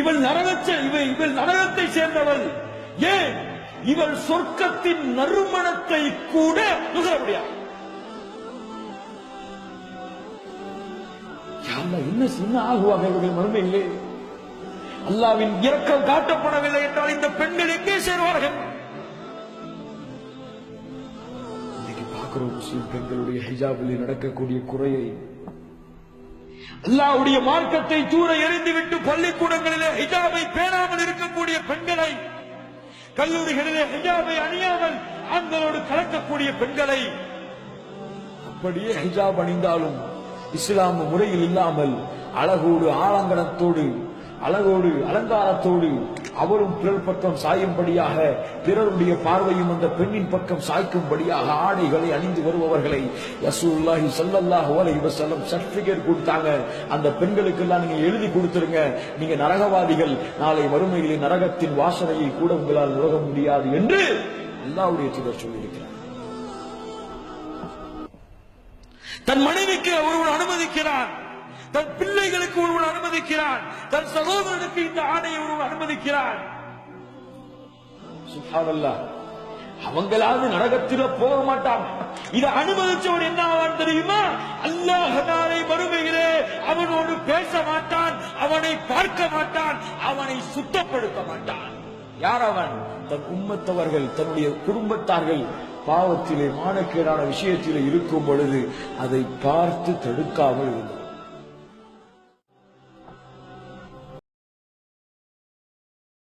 இவள் நரகச்ச இவள் இவள் நரகத்தை சேர்ந்தவள். ஏன்? இவள் சொர்க்கத்தின் நறுமணத்தை கூட நுகர முடியாது. என்ன சின்ன ஆகுவாங்க இவர்கள்? மறுமையிலே அல்லாவின் இறக்கம் காட்டப்படவில்லை என்றால் இந்த பெண்கள் எங்கே சேருவார்கள்? இன்னைக்கு பார்க்கிறோம் முஸ்லிம் பெண்களுடைய ஹிஜாபில் நடக்கக்கூடிய குறையை. அல்லாவுடைய மார்க்கத்தை தூர எறிந்துவிட்டு பள்ளிக்கூடங்களிலே ஹிஜாபை பேணாமல் இருக்கக்கூடிய பெண்களை கல்லூரிகளிலே ஹிஜாபை அணியாமல் ஆண்களோடு கலக்கக்கூடிய பெண்களை அப்படியே ஹிஜாப் அணிந்தாலும் இஸ்லாம் முறையில் இல்லாமல் அழகோடு ஆலங்கனத்தோடு அழகோடு அலங்காரத்தோடு அவரும் பிறர் பக்கம் சாயும்படியாக பிறருடைய பார்வையும் அந்த பெண்ணின் பக்கம் சாய்க்கும்படியாக ஆடைகளை அணிந்து வருபவர்களை யசூல்லாஹி சல்லல்லாஹ் அலைஹி வஸல்லம் சர்டிபிகேட் கொடுத்தாங்க. அந்த பெண்களுக்கு எல்லாம் நீங்க எழுதி கொடுத்துருங்க. நீங்க நரகவாதிகள். நாளை மறுமையிலே நரகத்தின் வாசனையை கூட உங்களால் உலக முடியாது என்று அல்லாஹ்வுடைய தூதர் சொல்லியிருக்கிறார். தன் மனைவிக்கு ஒருவன் அனுமதிக்கிறான். தன் பிள்ளைகளுக்கு ஒருவன் அனுமதிக்கிறான். தன் சகோதரனுக்கு இந்த ஆடையை ஒருவன் அனுமதிக்கிறான். அவங்களாவது நரகத்தில போக மாட்டாங்க இதை அனுமதிச்சவன் என்ன ஆவான் தெரியுமா? அல்லாஹ் நாளை மறுமையிலே அவனோடு பேச மாட்டான் அவனை பார்க்க மாட்டான் அவனை சுத்தப்படுத்த மாட்டான். யார் அவன்? தன் உம்மத்தவர்கள் தன்னுடைய குடும்பத்தார்கள் பாவத்திலே மானக்கேடான விஷயத்திலே இருக்கும் பொழுது அதை பார்த்து தடுக்காமல் இருந்தான்